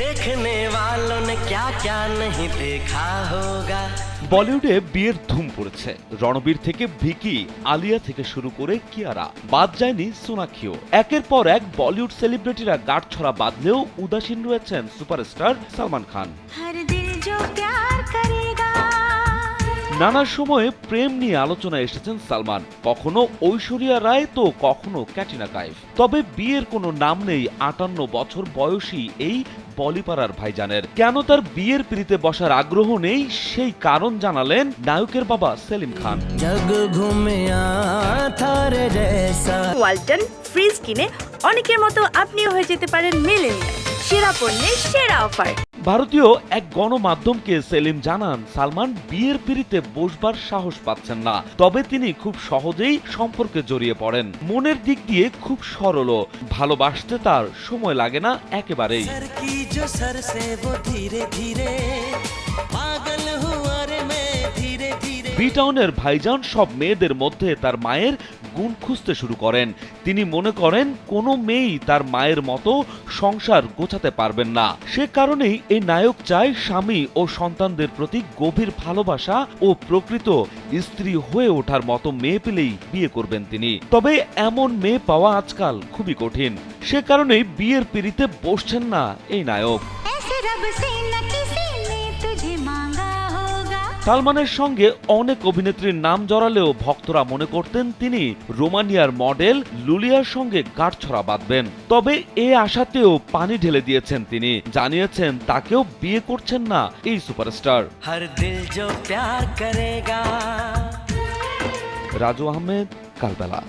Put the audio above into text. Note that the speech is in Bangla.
देखने वालों ने क्या क्या नहीं देखा होगा বলিউডে বিয়ের ধুম পড়েছে রণবীর থেকে ভিকি আলিয়া থেকে শুরু করে কিয়ারা বাদ যায়নি সোনাক্ষীও একের পর এক বলিউড সেলিব্রিটিরা গাঁটছড়া বাঁধলেও উদাসীন রয়েছেন সুপারস্টার সালমান খান हर दिल जो प्यार करेगा নানা সময়ে প্রেম নিয়ে আলোচনায় এসেছেন সালমান কখনো ঐশ্বরিয়া রায় তো কখনো ক্যাটরিনা কাইফ তবে বিয়ের কোনো নাম নেই আটান্ন বছর বয়সী এই বলিপাড়ার ভাইজানের। কেন তার বিয়ের পিড়িতে বসার আগ্রহ নেই সেই কারণ জানালেন নায়কের বাবা সেলিম খান। ওয়ালটন ফ্রিজ কিনে অনেকের মতো আপনিও হয়ে যেতে পারেন মিলেন সেরা পণ্যের সেরা অফার। ভারতীয় এক গণমাধ্যমকে সেলিম জানান, সালমান বিয়ের পিড়িতে বসবার সাহস পাচ্ছেন না। তবে তিনি খুব সহজেই সম্পর্কে জড়িয়ে পড়েন। মনের দিক দিয়ে খুব সরল ভালোবাসতে তার সময় লাগে না একেবারেই। বি টাউনের ভাইজান সব মেয়েদের মধ্যে তার মায়ের গুণ খুঁজতে শুরু করেন। তিনি মনে করেন, কোনো মেয়েই তার মায়ের মতো সংসার গোছাতে পারবেন না। সে কারণেই এই নায়ক চায় স্বামী ও সন্তানদের প্রতি গভীর ভালোবাসা ও প্রকৃত স্ত্রী হয়ে ওঠার মতো মেয়ে পেলেই বিয়ে করবেন তিনি। তবে এমন মেয়ে পাওয়া আজকাল খুবই কঠিন। সে কারণেই বিয়ের পিড়িতে বসছেন না এই নায়ক। সালমানের সঙ্গে অনেক অভিনেত্রীর নাম জড়ালেও ভক্তরা মনে করতেন তিনি রোমানিয়ার মডেল লুলিয়ার সঙ্গে গাঁটছড়া বাঁধবেন। তবে এ আশাতেও পানি ঢেলে দিয়েছেন তিনি। জানিয়েছেন তাকেও বিয়ে করছেন না এই সুপারস্টার। রাজু আহমেদ কালবেলা।